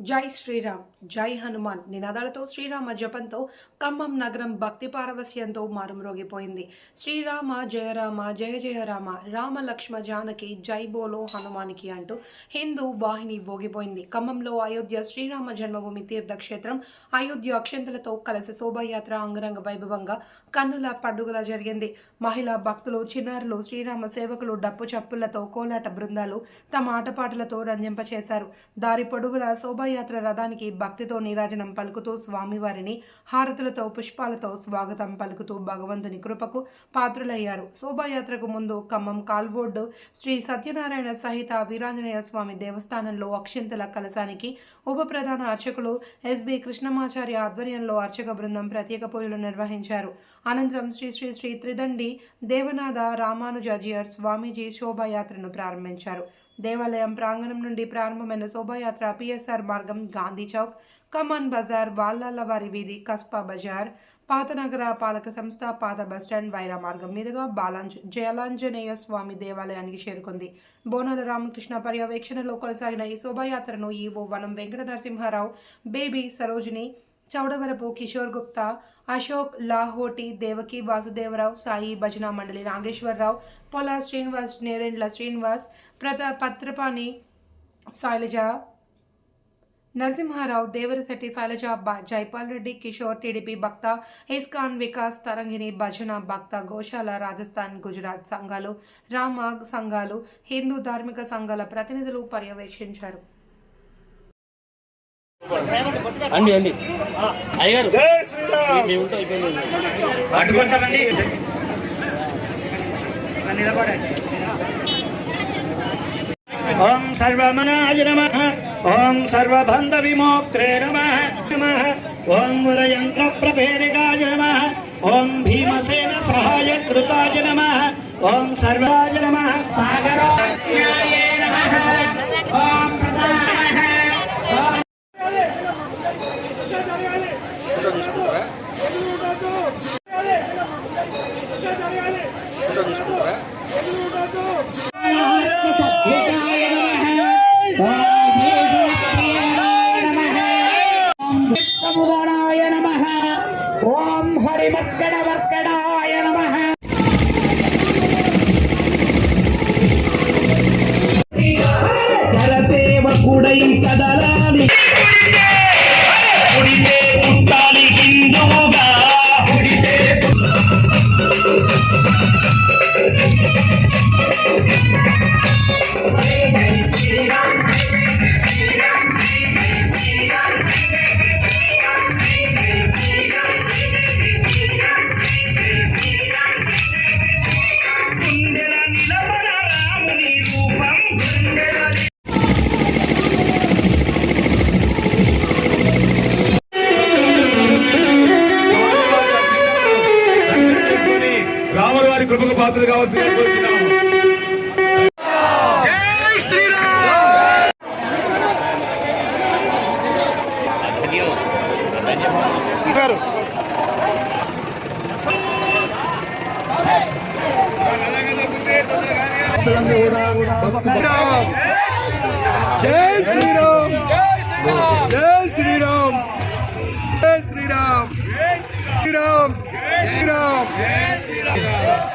Jai Sri Ram Jai Hanuman. నినాదాలతో శ్రీరామ జపంతో ఖమ్మం నగరం భక్తి పారవస్యంతో మారుమ్రోగిపోయింది. శ్రీరామ జయరామ జయ జయ రామ రామ లక్ష్మ జానకి జై బోలో హనుమానికి అంటూ హిందూ వాహిని భోగిపోయింది ఖమ్మంలో అయోధ్య శ్రీరామ జన్మభూమి తీర్థక్షేత్రం అయోధ్య అక్షంతలతో కలిసి శోభాయాత్ర అంగరంగ వైభవంగా కన్నుల పండుగలా జరిగింది. మహిళా భక్తులు చిన్నారులు శ్రీరామ సేవకులు డప్పు చప్పులతో కోలాట బృందాలు తమ ఆటపాటలతో రంజింపచేశారు. దారి పొడవునా శోభాయాత్ర రథానికి భక్తితో నీరాజనం పలుకుతూ స్వామివారిని హారతులతో పుష్పాలతో స్వాగతం పలుకుతూ భగవంతుని కృపకు పాత్రులయ్యారు. శోభాయాత్రకు ముందు ఖమ్మం కాల్వోడ్డు శ్రీ సత్యనారాయణ సహిత వీరాంజనేయ స్వామి దేవస్థానంలో అక్షింతల కలశానికి ఉప ప్రధాన అర్చకులు ఎస్బి కృష్ణమాచార్య ఆధ్వర్యంలో అర్చక బృందం ప్రత్యేక పూజలు నిర్వహించారు. అనంతరం శ్రీ శ్రీ శ్రీ త్రిదండి దేవనాథ రామానుజాజియర్ స్వామీజీ శోభాయాత్రను ప్రారంభించారు. దేవాలయం ప్రాంగణం నుండి ప్రారంభమైన శోభాయాత్ర పిఎస్ఆర్ మార్గం గాంధీ చౌక్ కమన్ బజార్ వాల్లాలవారి వీధి కస్పా బజార్ పాతనగర పాలక సంస్థ పాత బస్టాండ్ వైరా మార్గం మీదుగా బాలాంజ జయలాంజనేయ స్వామి దేవాలయానికి చేరుకుంది. బోనాల రామకృష్ణ పర్యవేక్షణలో కొనసాగిన ఈ శోభాయాత్రను ఈవో వనం వెంకట నరసింహారావు బేబీ సరోజిని చౌడవరపు కిషోర్ గుప్తా అశోక్ లాహోటి దేవకి వాసుదేవరావు సాయి భజన మండలి నాగేశ్వరరావు పొల శ్రీనివాస్ నేరేండ్ల శ్రీనివాస్ ప్రత పత్రపాణి శైలజ నరసింహారావు దేవరశెట్టి శైలజ జైపాల్ రెడ్డి కిషోర్ టీడీపీ భక్త ఇస్కాన్ వికాస్ తరంగిణి భజన భక్త గోశాల రాజస్థాన్ గుజరాత్ సంఘాలు రామ సంఘాలు హిందూ ధార్మిక సంఘాల ప్రతినిధులు పర్యవేక్షించారు. అండి అండి. అయ్యగారు జై శ్రీరామ్. మేము ఉంటే అయిపోయింది. పట్టుకుంటామండి. నిలబడండి ఓం సర్వమనాయ నమ. ఓం సర్వబంధ విమోక్త్రే నమ. నమ. ఓం వరయంత్ర ప్రభేదికాయ నమ. ఓం భీమసేన సహాయ కృతాయ నమ. ఓం సర్వాయ నమ. సాగరాయ నమ. జై శ్రీరామ్ జై శ్రీరామ్ జై శ్రీరామ్ శ్రీరామ్ శ్రీరామ్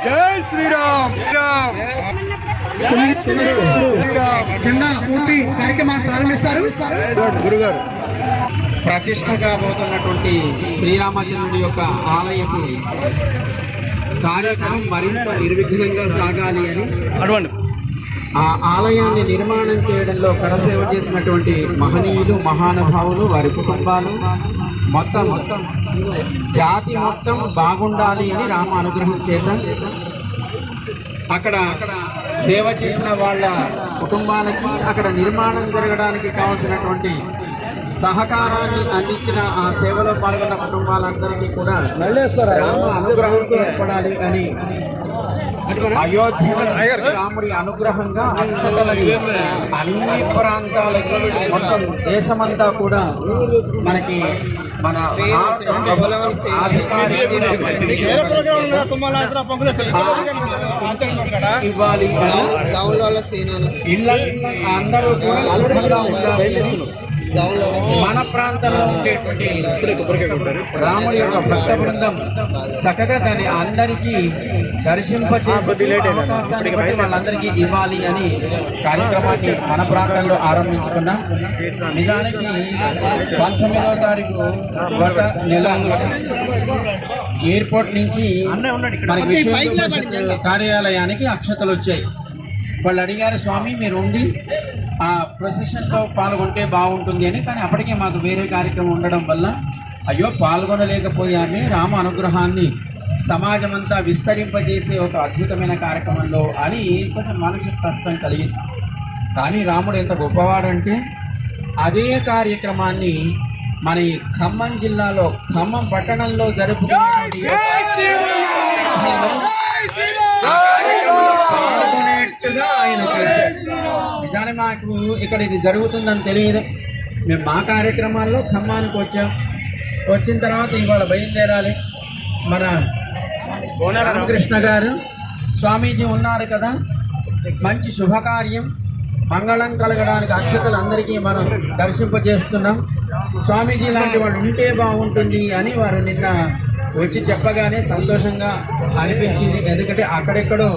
జై శ్రీరామ్ శ్రీరామ్ జెండా పూర్తి కార్యక్రమాన్ని ప్రారంభిస్తారు గురుగారు ప్రతిష్టగా పోతున్నటువంటి శ్రీరామచంద్రుడి యొక్క ఆలయపు కార్యక్రమం మరింత నిర్విఘ్నంగా సాగాలి అని అటువంటి ఆ ఆలయాన్ని నిర్మాణం చేయడంలో కరసేవ చేసినటువంటి మహనీయులు మహానుభావులు వారి కుటుంబాలు మొత్తం మొత్తం జాతి మొత్తం బాగుండాలి అని రామ అనుగ్రహం చేత అక్కడ సేవ చేసిన వాళ్ళ కుటుంబాలకి అక్కడ నిర్మాణం జరగడానికి కావాల్సినటువంటి సహకారాన్ని అందించిన ఆ సేవలో పాల్గొన్న కుటుంబాలందరికీ కూడా రామ అనుగ్రహం ఏర్పడాలి అని అయోధ్య రాముడి అనుగ్రహంగా అక్షతలని అన్ని ప్రాంతాలకి మొత్తం దేశమంతా కూడా మనకి మన ఇవ్వాలి అందరూ కూడా ఉండాలి మన ప్రాంతంలో ఉండేటువంటి రాముడి యొక్క భక్త బృందం చక్కగా దాన్ని అందరికీ దర్శింపచేసి అవకాశాన్ని బట్టి వాళ్ళందరికీ ఇవ్వాలి అని కార్యక్రమాన్ని మన ప్రాంతంలో ఆరంభించుకున్నాం. నిజానికి పంతొమ్మిదవ తారీఖు గత నెల ఎయిర్పోర్ట్ నుంచి మనకి విశ్వ కార్యాలయానికి అక్షతలు వచ్చాయి. వాళ్ళు అడిగారు స్వామి మీరు ఉండి ఆ ప్రొసెషన్లో పాల్గొంటే బాగుంటుంది అని కానీ అప్పటికే మాకు వేరే కార్యక్రమం ఉండడం వల్ల అయ్యో పాల్గొనలేకపోయామే. రామ అనుగ్రహాన్ని సమాజం అంతా విస్తరింపజేసే ఒక అద్భుతమైన కార్యక్రమంలో అని కొంచెం మనసు కష్టం కలిగింది. కానీ రాముడు ఎంత గొప్పవాడంటే అదే కార్యక్రమాన్ని మన ఈ ఖమ్మం జిల్లాలో ఖమ్మం పట్టణంలో పాల్గొనేట్టుగా ఆయన నిజానికి మాకు ఇక్కడ ఇది జరుగుతుందని తెలియదు. మేము మా కార్యక్రమాల్లో ఖమ్మానికి వచ్చాం. వచ్చిన తర్వాత ఇవాళ బయలుదేరాలి. మన రామకృష్ణ గారు స్వామీజీ ఉన్నారు కదా. మంచి శుభకార్యం. మంగళం కలగడానికి అక్షతలు అందరికీ మనం దర్శింపజేస్తున్నాం. స్వామీజీ లాంటి వాళ్ళు ఉంటే బాగుంటుంది అని వారు నిన్న వచ్చి చెప్పగానే సంతోషంగా అనిపించింది. ఎందుకంటే అక్కడెక్కడో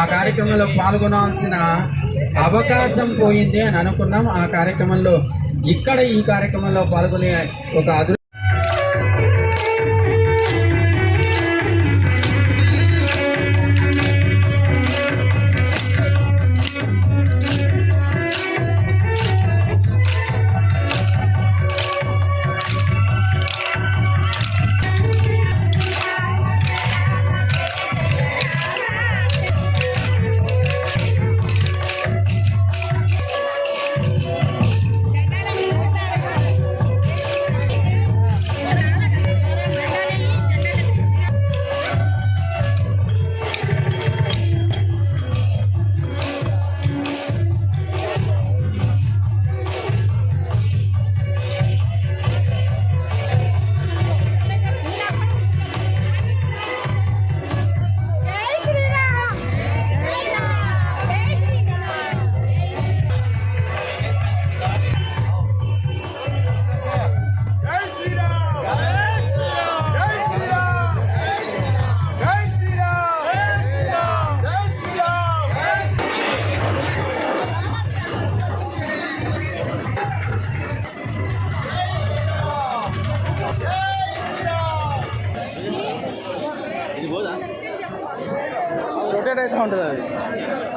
ఆ కార్యక్రమంలో పాల్గొనాల్సిన అవకాశం పోయింది అని అనుకున్నాం. ఆ కార్యక్రమంలో ఇక్కడ ఈ కార్యక్రమంలో పాల్గొనే ఒక అదృ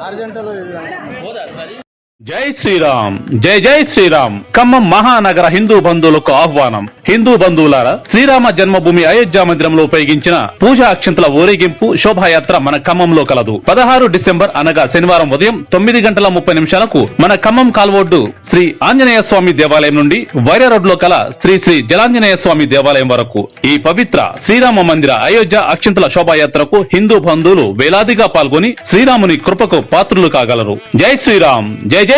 అర్జెంటలో జై శ్రీరామ్ జై జై శ్రీరామ్. ఖమ్మం మహానగర హిందూ బంధువులకు ఆహ్వానం. హిందూ బంధువులారా శ్రీరామ జన్మభూమి అయోధ్య మందిరంలో ఉపయోగించిన పూజా అక్షంతల ఊరేగింపు శోభాయాత్ర మన ఖమ్మంలో కలదు. పదహారు డిసెంబర్ అనగా శనివారం ఉదయం తొమ్మిది గంటల ముప్పై నిమిషాలకు మన ఖమ్మం కాల్వోడ్డు శ్రీ ఆంజనేయ స్వామి దేవాలయం నుండి వైర రోడ్లో కల శ్రీ శ్రీ జలాంజనేయ స్వామి దేవాలయం వరకు ఈ పవిత్ర శ్రీరామ మందిర అయోధ్య అక్షంతల శోభాయాత్రకు హిందూ బంధువులు వేలాదిగా పాల్గొని శ్రీరాముని కృపకు పాత్రులు కాగలరు. జై శ్రీరామ్ జై జై